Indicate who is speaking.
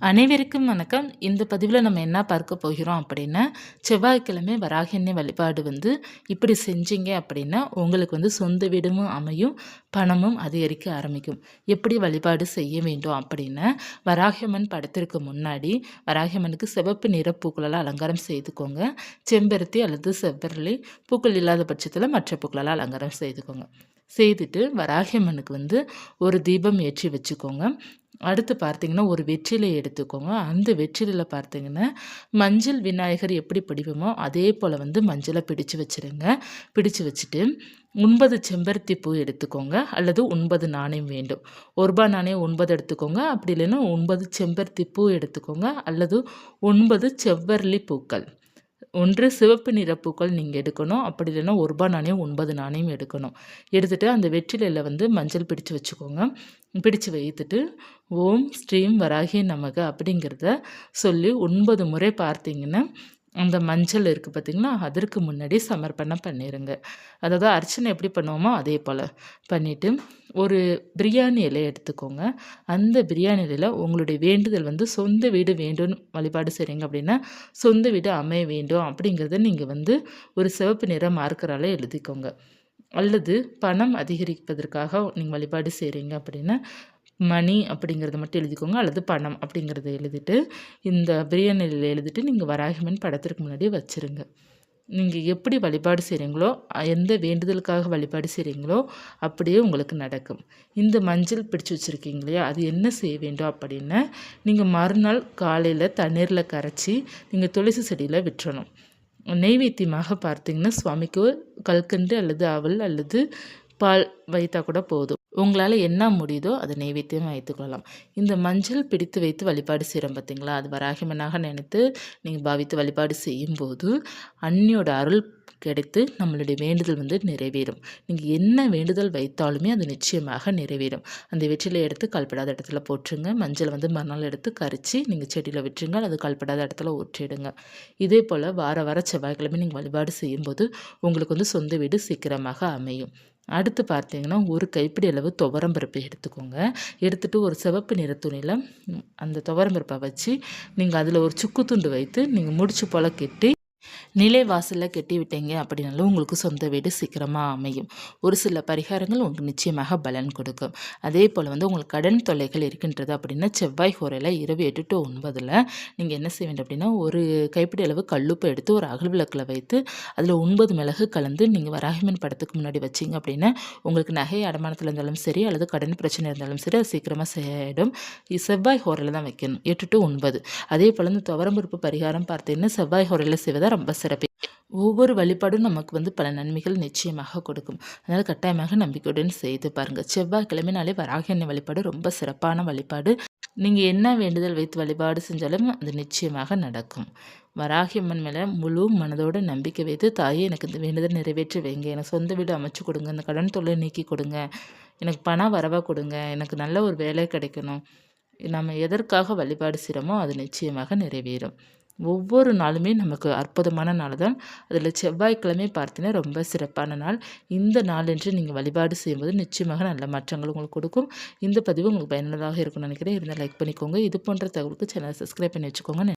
Speaker 1: அனைவருக்கும் வணக்கம். இந்த பதிவில் நம்ம என்ன பார்க்க போகிறோம் அப்படின்னா செவ்வாய்க்கிழமை வராகியண்ணை வழிபாடு வந்து இப்படி செஞ்சீங்க அப்படின்னா உங்களுக்கு வந்து சொந்த வீடும் அமையும் பணமும் அதிகரிக்க ஆரம்பிக்கும். எப்படி வழிபாடு செய்ய வேண்டும் அப்படின்னா வராகியம்மன் படத்திற்கு முன்னாடி வராகியம்மனுக்கு சிவப்பு நிற பூக்களெல்லாம் அலங்காரம் செய்துக்கோங்க. செம்பருத்தி அல்லது செவ்வரளி பூக்கள் இல்லாத பட்சத்தில் மற்ற பூக்களெல்லாம் அலங்காரம் செய்துக்கோங்க. செய்துட்டு வராகியம்மனுக்கு வந்து ஒரு தீபம் ஏற்றி வச்சுக்கோங்க. அடுத்து பார்த்தீங்கன்னா ஒரு வெற்றிலை எடுத்துக்கோங்க. அந்த வெற்றிலையில் பார்த்தீங்கன்னா மஞ்சள் விநாயகர் எப்படி பிடிப்போமோ அதே போல் வந்து மஞ்சளை பிடிச்சு வச்சுருங்க. பிடிச்சு வச்சுட்டு ஒன்பது செம்பருத்தி பூ எடுத்துக்கோங்க. அல்லது ஒன்பது நாணயம் வேண்டும். ஒரு ரூபாய் நாணயம் ஒன்பது எடுத்துக்கோங்க. அப்படி இல்லைன்னா ஒன்பது செம்பருத்தி பூ எடுத்துக்கோங்க. அல்லது ஒன்பது செவ்வரளி பூக்கள். ஒன்று சிவப்பு நிற பூக்கள் நீங்கள் எடுக்கணும். அப்படி இல்லைன்னா ஒரு ரூபா நாணயம் ஒன்பது நாணயம் எடுக்கணும். எடுத்துகிட்டு அந்த வெற்றிலையில் வந்து மஞ்சள் பிடிச்சு வச்சுக்கோங்க. பிடிச்சு வைத்துட்டு ஓம் ஸ்ரீம் வராகி நமக அப்படிங்கிறத சொல்லி ஒன்பது முறை பார்த்தீங்கன்னா அந்த மஞ்சள் இருக்குது பார்த்திங்கன்னா அதற்கு முன்னாடி சமர்ப்பணம் பண்ணிடுங்க அதாவது அர்ச்சனை எப்படி பண்ணுவோமோ அதே போல் பண்ணிவிட்டு ஒரு பிரியாணி இலை எடுத்துக்கோங்க. அந்த பிரியாணி இலையில் உங்களுடைய வேண்டுதல் வந்து சொந்த வீடு வேண்டும்னு வழிபாடு செய்கிறீங்க அப்படின்னா சொந்த வீடு அமைய வேண்டும் அப்படிங்கிறத நீங்கள் வந்து ஒரு சிவப்பு நிற மார்க்கரால் எழுதிக்கோங்க. அல்லது பணம் அதிகரிப்பதற்காக நீங்கள் வழிபாடு செய்கிறீங்க அப்படின்னா மணி அப்படிங்கிறத மட்டும் எழுதிக்கோங்க அல்லது பணம் அப்படிங்கிறத எழுதிட்டு இந்த பிரியாணியில் எழுதிட்டு நீங்கள் வராகிமன் படத்திற்கு முன்னாடி வச்சுருங்க. நீங்கள் எப்படி வழிபாடு செய்கிறீங்களோ எந்த வேண்டுதலுக்காக வழிபாடு செய்கிறீங்களோ அப்படியே உங்களுக்கு நடக்கும். இந்த மஞ்சள் பிடிச்சி வச்சுருக்கீங்க இல்லையா அது என்ன செய்ய வேண்டும் அப்படின்னா நீங்கள் மறுநாள் காலையில் தண்ணீரில் கரைச்சி நீங்கள் துளசி செடியில் விட்டுறணும். நெய்வேத்தியமாக பார்த்தீங்கன்னா சுவாமிக்கு கல்கண்டு அல்லது அவல் அல்லது பால் வைத்தா கூட போதும். உங்களால் என்ன முடியுதோ அதை நைவேத்தியம் வைத்துக்கொள்ளலாம் இந்த மஞ்சள் பிடித்து வைத்து வழிபாடு செய்கிறோம் பார்த்தீங்களா அது வராகிமனாக நினைத்து நீங்கள் பாவித்து வழிபாடு செய்யும்போது அன்னியோட அருள் கிடைத்து நம்மளுடைய வேண்டுதல் வந்து நிறைவேறும். நீங்கள் என்ன வேண்டுதல் வைத்தாலுமே அது நிச்சயமாக நிறைவேறும். அந்த வெற்றிலை எடுத்து கல்படாத இடத்துல போட்டுருங்க மஞ்சள் வந்து மறுநாள் எடுத்து கரைச்சி நீங்கள் செடியில் விட்டுருங்க. அது கல்படாத இடத்துல ஊற்றிடுங்க. இதே போல் வார வார செவ்வாய்க்கிழமை நீங்கள் வழிபாடு செய்யும்போது உங்களுக்கு வந்து சொந்த வீடு சீக்கிரமாக அமையும். அடுத்து பார்த்தீங்கன்னா ஒரு கைப்பிடி அளவு துவரம் பருப்பு எடுத்துக்கோங்க. எடுத்துகிட்டு ஒரு சிவப்பு நிற துணியில் அந்த துவரம் பருப்பை வச்சு நீங்கள் அதில் ஒரு சுக்கு துண்டு வைத்து நீங்கள் முடிச்சு போல கெட்டி நிலை வாசலில் கெட்டி விட்டீங்க அப்படின்னாலும் உங்களுக்கு சொந்த வீடு சீக்கிரமாக அமையும். ஒரு சில பரிகாரங்கள் உங்களுக்கு நிச்சயமாக பலன் கொடுக்கும். அதே போல் வந்து உங்களுக்கு கடன் தொல்லைகள் இருக்கின்றது அப்படின்னா செவ்வாய் ஹோரையில் இரவு எட்டு டு ஒன்பதில் நீங்கள் என்ன செய்ய வேண்டும் அப்படின்னா ஒரு கைப்பிடி அளவு கல்லுப்பை எடுத்து ஒரு அகல் விளக்கில் வைத்து அதில் ஒன்பது மிளகு கலந்து நீங்கள் வராகிமன் படத்துக்கு முன்னாடி வச்சிங்க அப்படின்னா உங்களுக்கு நகை அடமானத்தில் இருந்தாலும் சரி அல்லது கடன் பிரச்சனை இருந்தாலும் சரி அது சீக்கிரமாக செய்யிடும் செவ்வாய் ஹோரையில் தான் வைக்கணும். எட்டு டு ஒன்பது. அதே போல் இந்த துவரம்பருப்பு பரிகாரம் பார்த்தீங்கன்னா செவ்வாய் ஹோரையில் செய்வதாக ரொம்ப சிறப்பு. ஒவ்வொரு வழிபாடும் நமக்கு வந்து பல நன்மைகள் நிச்சயமாக கொடுக்கும். அதனால் கட்டாயமாக நம்பிக்கையுடன் செய்து பாருங்கள் செவ்வாய்க்கிழமைனாலே வராக எண்ணெய் வழிபாடு ரொம்ப சிறப்பான வழிபாடு. நீங்கள் என்ன வேண்டுதல் வைத்து வழிபாடு செஞ்சாலும் அது நிச்சயமாக நடக்கும். வராகியம்மன் மேலே முழு மனதோடு நம்பிக்கை வைத்து தாயே எனக்கு இந்த வேண்டுதல் நிறைவேற்றி வைங்க. எனக்கு சொந்த வீடு அமைச்சு கொடுங்க. இந்த கடன் தொல்லை நீக்கி கொடுங்க. எனக்கு பணம் வரவா கொடுங்க. எனக்கு நல்ல ஒரு வேலை கிடைக்கணும். நம்ம எதற்காக வழிபாடு செய்கிறோமோ அது நிச்சயமாக நிறைவேறும். ஒவ்வொரு நாளுமே நமக்கு அற்புதமான நாள் தான் அதில் செவ்வாய்க்கிழமை பார்த்தீங்கன்னா ரொம்ப சிறப்பான நாள். இந்த நாள் என்று நீங்கள் வழிபாடு செய்யும்போது நிச்சயமாக நல்ல மாற்றங்கள் உங்களுக்கு கொடுக்கும். இந்த பதிவு உங்களுக்கு பயனுள்ளதாக இருக்கும்னு நினைக்கிறேன். இருந்தால் லைக் பண்ணிக்கோங்க. இது போன்ற தகவலுக்கு சேனலை சப்ஸ்கிரைப் பண்ணி வச்சுக்கோங்க.